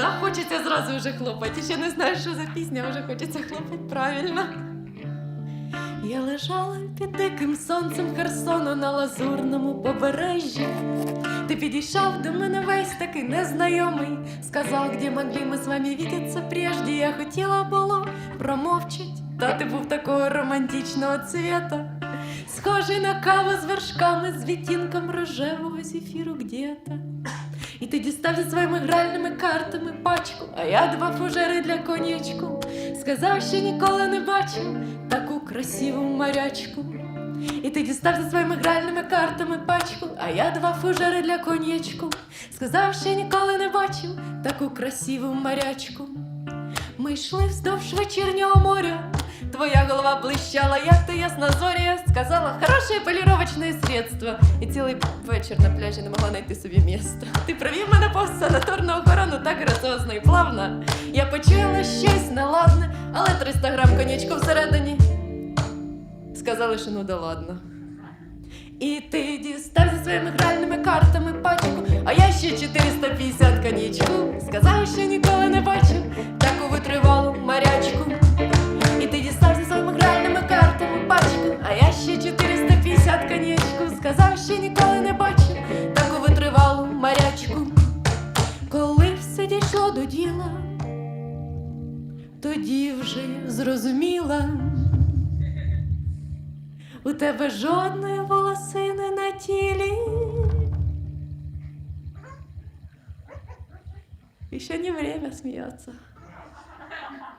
Да, хочеться зразу вже хлопати. Ще не знаю, що за пісня, вже хочеться хлопати правильно. Я лежала під диким сонцем Херсону на лазурному побережжі. Ти підійшов до мене весь такий незнайомий. Сказав, де могли ми з вами видеться прежде. Я хотіла було промовчать, та ти був такого романтичного цвета. Схожий на каву з вершками, з відтінком рожевого зефіру где-то. І ти зі своїми гральними картами пачку, а я два фужери для конячку. Сказав, що ніколи не бачив таку красиву морячку. І ти дістав зі своїми гральними картами пачку, а я два фужери для конячку. Сказав, що ніколи не бачив таку красиву морячку. Ми йшли вздовж вечірнього моря. Твоя голова блищала, як ти ясна зоря. Сказала, хороше поліровочне средство. І цілий вечір на пляжі не могла знайти собі місто. Ти привів мене повз санаторну охорону так граціозно і плавно. Я почула щось неладне, але 300 грам конячку всередині. Сказали, що ну да ладно. І ти дістав зі своїми гральними картами пачку, а я ще 450 тоді вже зрозуміла. У тебе жодної волосини на тілі. Еще не время смеяться.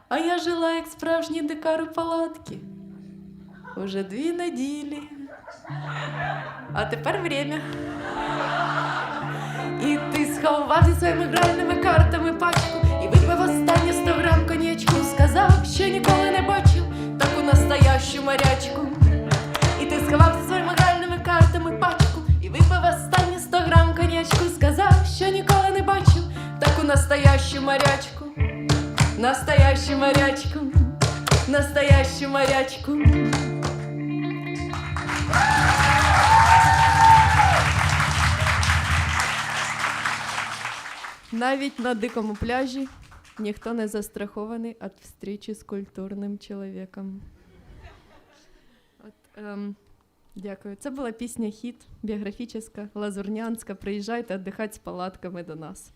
А я жила як справжній дикар у палатки. Уже дві неділі. А тепер время. І ти сховав зі своїми гральними картами пачку Морячку. І ти сховав зі своїми гральними картами пачку і випив останні 100 грам конячку. Сказав, що ніколи не бачив таку настоящу морячку. Настоящу морячку, настоящу морячку. Навіть на дикому пляжі ніхто не застрахований від встрічі з культурним чоловіком. Ем, дякую. Це була пісня хіт біографічна, лазурнянська. Приїжджайте віддихати з палатками до нас.